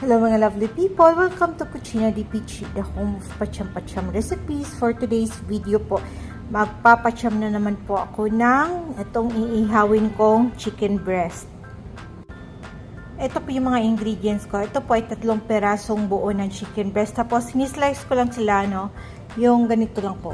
Hello mga lovely people! Welcome to Cucina di Peachy, the home of pacham-pacham recipes. For today's video po, magpapacham na naman po ako ng itong iihawin kong chicken breast. Ito po yung mga ingredients ko. Ito po ay tatlong perasong buo ng chicken breast. Tapos, sinislice ko lang sila, no? Yung ganito lang po.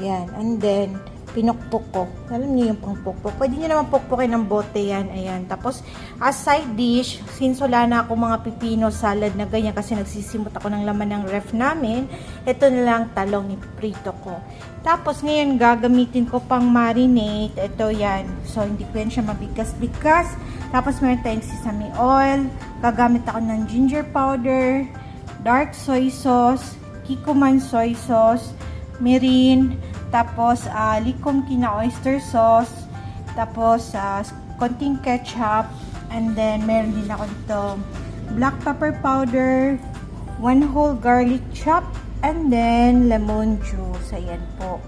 Yan. And then, pinukpok ko. Alam niyo yung pangpukpok. Pwede niyo naman pukpukin ng bote yan. Ayan. Tapos, as side dish, since wala na ako mga pipino salad na ganyan kasi nagsisimot ako ng laman ng ref namin, ito na lang talong iprito ko. Tapos, ngayon gagamitin ko pang marinate. Ito yan. So, hindi ko yan siya mabigas-bigas. Tapos, meron tayong sesame oil. Gagamit ako ng ginger powder, dark soy sauce, kikuman soy sauce, mirin, tapos uh, likom kina oyster sauce, tapos uh, konting ketchup, and then meron din ako dito black pepper powder, one whole garlic chop, and then lemon juice. Ayan po.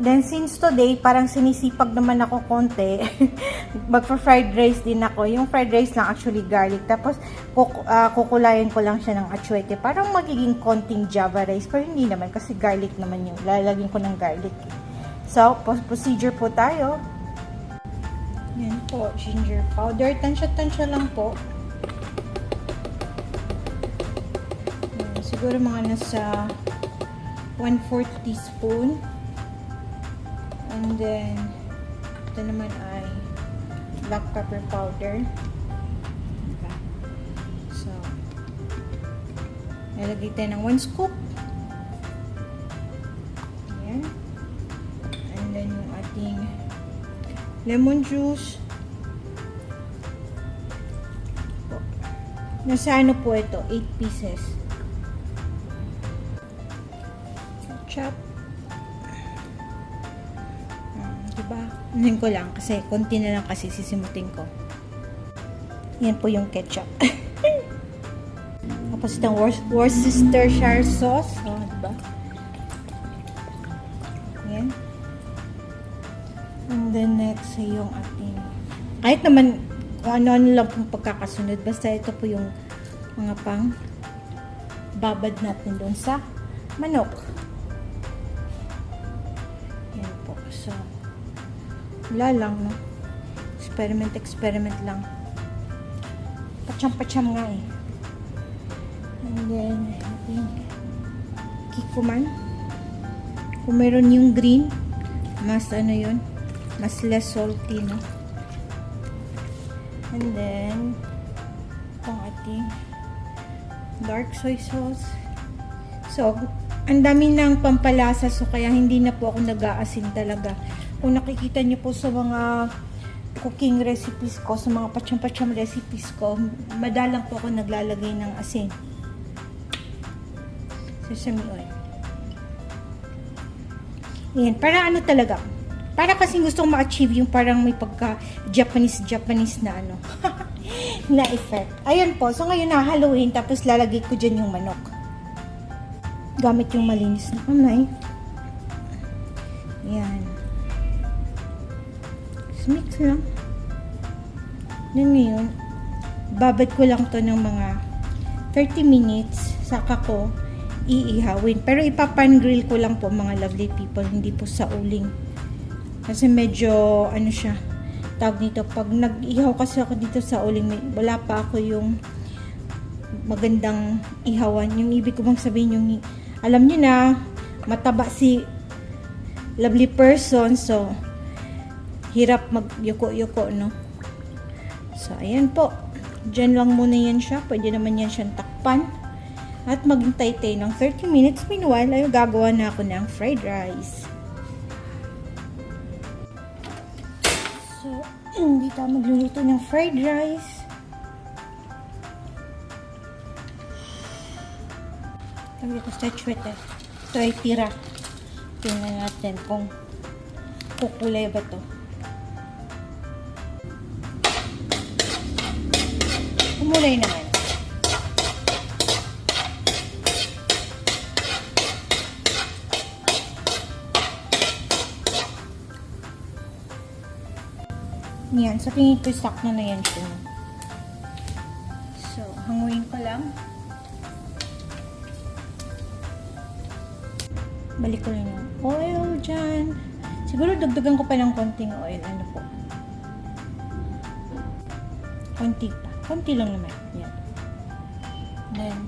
Then since today, parang sinisipag naman ako konti, magpa-fried rice din ako. Yung fried rice lang actually garlic. Tapos kuk uh, kukulayan ko lang siya ng atsuete. Parang magiging konting java rice. Pero hindi naman kasi garlic naman yung lalagyan ko ng garlic. So, procedure po tayo. Yan po, ginger powder. Tansya-tansya lang po. Yan, siguro mga nasa 1/4 teaspoon. And then, ito naman ay black pepper powder. Diba? So, nalagay tayo ng 1 scoop. Ayan. And then, yung ating lemon juice. Nasa ano po ito? 8 pieces. Chop. Diba? Anin ko lang kasi konti na lang kasi sisimutin ko. Yan po yung ketchup. Tapos itong Wor- Worcestershire sauce. Oh, diba? Yan. And then next yung ating kahit naman kung ano-ano lang pong pagkakasunod. Basta ito po yung mga pang babad natin doon sa manok. Wala lang, no? Experiment, experiment lang. Pacham-pacham nga eh. And then, ating kikuman. Kung meron yung green, mas ano yun, mas less salty, no? And then, itong ating dark soy sauce. So, ang dami ng pampalasa so kaya hindi na po ako nag-aasin talaga. Kung nakikita niyo po sa mga cooking recipes ko, sa mga pacham-pacham recipes ko, madalang po ako naglalagay ng asin. Sesame oil. Yan, para ano talaga? Para kasi gustong ma-achieve yung parang may pagka Japanese-Japanese na ano. na effect. Ayan po. So ngayon nahaluin tapos lalagay ko dyan yung manok. Gamit yung malinis na kamay. Mix lang. Then ngayon, babad ko lang to ng mga 30 minutes. Saka ko iihawin. Pero ipapan grill ko lang po mga lovely people. Hindi po sa uling. Kasi medyo ano siya tawag nito. Pag nag-ihaw kasi ako dito sa uling, wala pa ako yung magandang ihawan. Yung ibig ko bang sabihin yung alam niyo na mataba si lovely person so hirap mag-yuko-yuko no? So ayan po. Dyan lang muna yan siya. Pwede naman yan siyang takpan. At maghintay tayo ng 30 minutes. Meanwhile ay gagawa na ako ng fried rice. So hindi tayo magluluto ng fried rice. Sabi ko sa chwete. Ito ay tira. Tingnan natin kung kukulay ba to. Kumulay naman. Yan. Sa tingin ko, stock na na yan siya. ko lang. Balik ko lang oil dyan. Siguro dagdagan ko pa ng konting oil. Ano po? Konti pa. Konti lang naman. Yan. Then,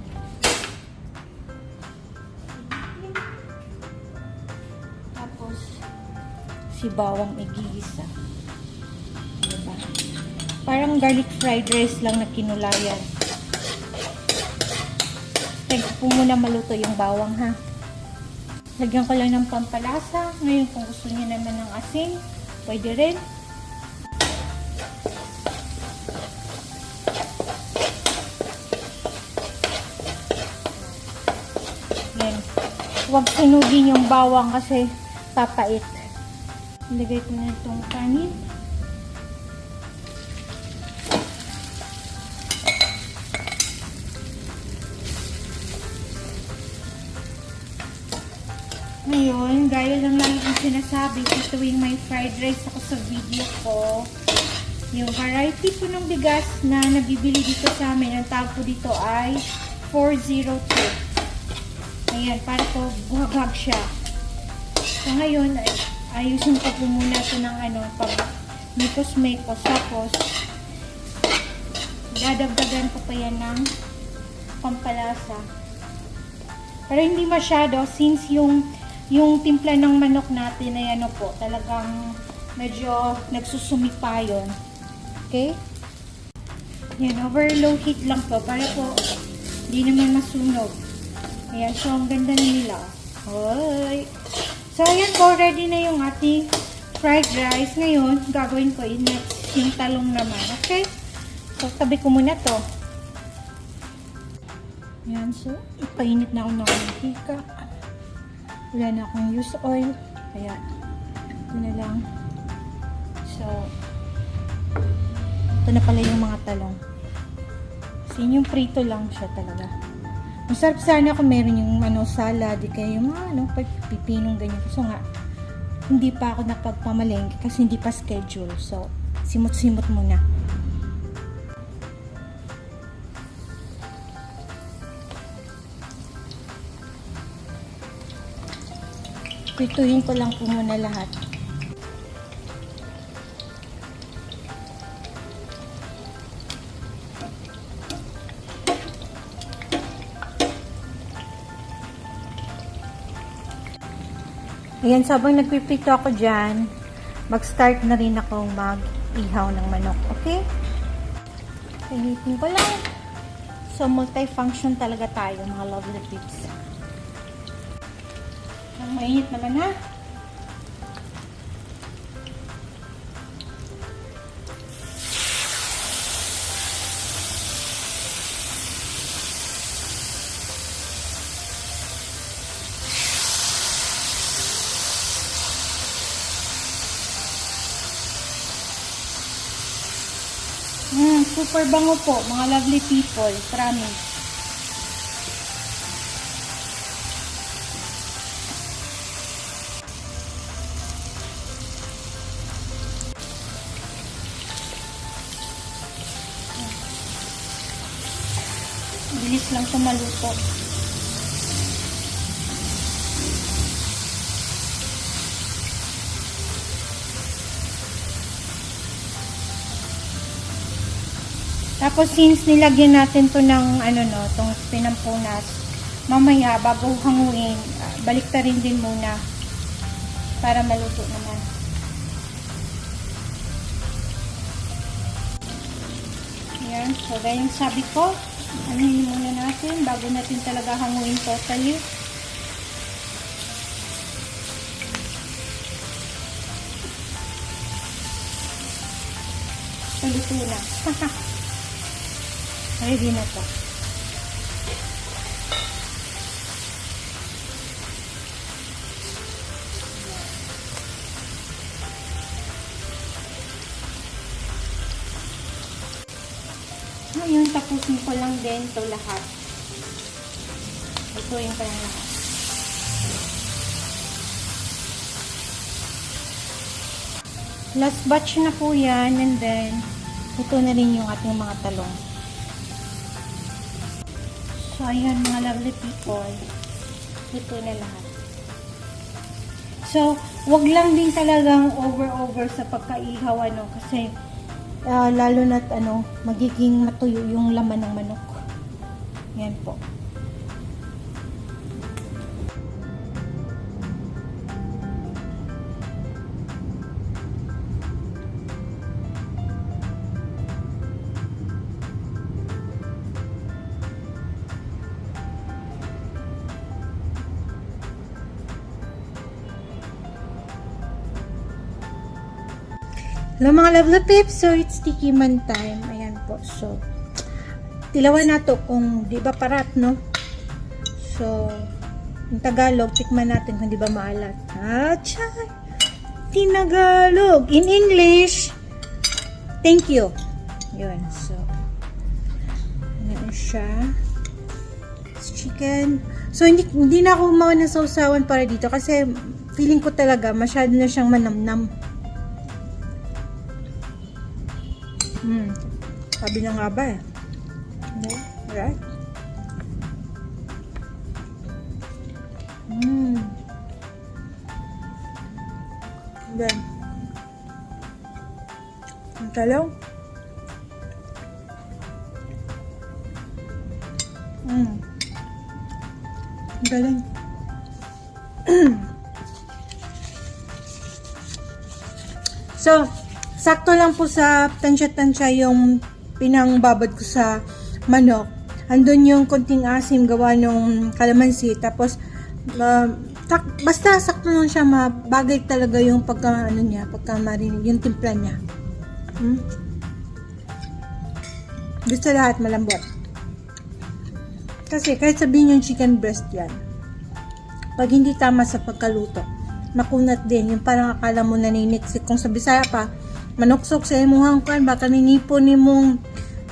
tapos, si bawang igigisa. Diba? Parang garlic fried rice lang na kinulayan. Tag po muna maluto yung bawang ha. Lagyan ko lang ng pampalasa. Ngayon kung gusto niyo naman ng asin, pwede rin. Huwag sunugin yung bawang kasi papait. Ilagay ko na itong kanin. Ngayon, gaya lang lang ang sinasabi ko tuwing may fried rice ako sa video ko. Yung variety po ng bigas na nabibili dito sa amin, ang tawag po dito ay 402. Ayan, para po buhagag siya. So ngayon, ay, ayusin ko po muna ito ng ano, pag mikos-mikos. Tapos, dadagdagan ko pa yan ng pampalasa. Pero hindi masyado since yung yung timpla ng manok natin ay ano po, talagang medyo nagsusumik pa yun. Okay? Yan, over low heat lang to para po hindi naman masunog. Ayan, so ang ganda nila. Hoy! So, ayan po, ready na yung ating fried rice. Ngayon, gagawin ko yung next, yung talong naman. Okay? So, tabi ko muna to. Ayan, so, ipainit na ako ng mantika. Wala na akong use oil. Kaya, ito na lang. So, ito na pala yung mga talong. Kasi yung prito lang siya talaga. Masarap sana kung meron yung ano, salad, di kaya yung mga ano, pipinong ganyan. So nga, hindi pa ako napagpamalengke kasi hindi pa schedule. So, simot-simot muna. Pituhin ko lang po muna lahat. Ayan, sabang nagpipito ako dyan, mag-start na rin akong mag-ihaw ng manok. Okay? Pinitin ko lang. So, multifunction talaga tayo, mga lovely peeps. Ang mainit naman ha. Super bango po, mga lovely people. Promise. Bilis lang siya maluto. Tapos since nilagyan natin to ng ano no, tong pinampunas, mamaya bago hanguin, ah, balik ta rin din muna para maluto naman. Ayan, so gaya yung sabi ko, anuhin muna natin bago natin talaga hanguin totally. Paluto na. Ready na to. Ngayon, tapusin ko lang din to lahat. Lutuin ko lang lahat. Last batch na po yan and then ito na rin yung ating mga talong. So, ayan mga lovely people. Luto na lahat. So, wag lang din talagang over-over sa pagkaihaw, ano, kasi ah, lalo na't ano, magiging matuyo yung laman ng manok. Yan po. Hello mga lovely peeps, so it's tiki man time. Ayan po, so tilawan na to kung di ba parat, no? So, yung Tagalog, tikman natin kung di ba maalat. Ah, chay! Tinagalog! In English, thank you. Yun, so, ayan siya. It's chicken. So, hindi, hindi na ako gumawa ng sausawan para dito kasi feeling ko talaga masyado na siyang manamnam. Hmm. Sabi na nga ba eh. Okay. Alright. Hmm. Then. Ang talaw. Hmm. Ang galing. so, sakto lang po sa tansya-tansya yung pinangbabad ko sa manok. Andun yung konting asim gawa nung kalamansi. Tapos, uh, tak- basta sakto lang siya, mabagay talaga yung pagka, ano niya, pagka marinig, yung timpla niya. Hmm? Gusto lahat malambot. Kasi kahit sabihin yung chicken breast yan, pag hindi tama sa pagkaluto, makunat din. Yung parang akala mo naniniksik. Kung sa Bisaya pa, manuksok sa imuhang kan, baka ningipon ni mong,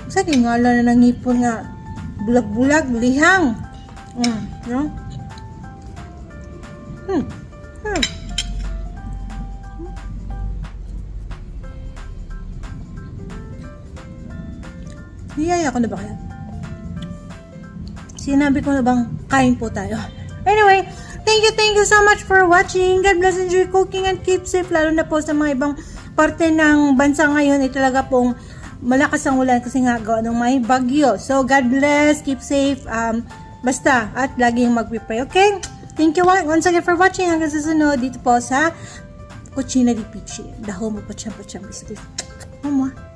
sa nga lang na nangipon nga, bulag-bulag, lihang. Mm, no? Hmm. Hmm. Niyaya ko na ba kaya? Sinabi ko na bang kain po tayo? Anyway, thank you, thank you so much for watching. God bless, enjoy cooking and keep safe. Lalo na po sa mga ibang parte ng bansa ngayon ay talaga pong malakas ang ulan kasi nga gawa ng may bagyo. So, God bless, keep safe, um, basta, at laging mag-pray, okay? Thank you once again for watching. Hanggang sa sunod dito po sa Cucina di Pichi, the home of Pacham Pacham Biscuit. Mama.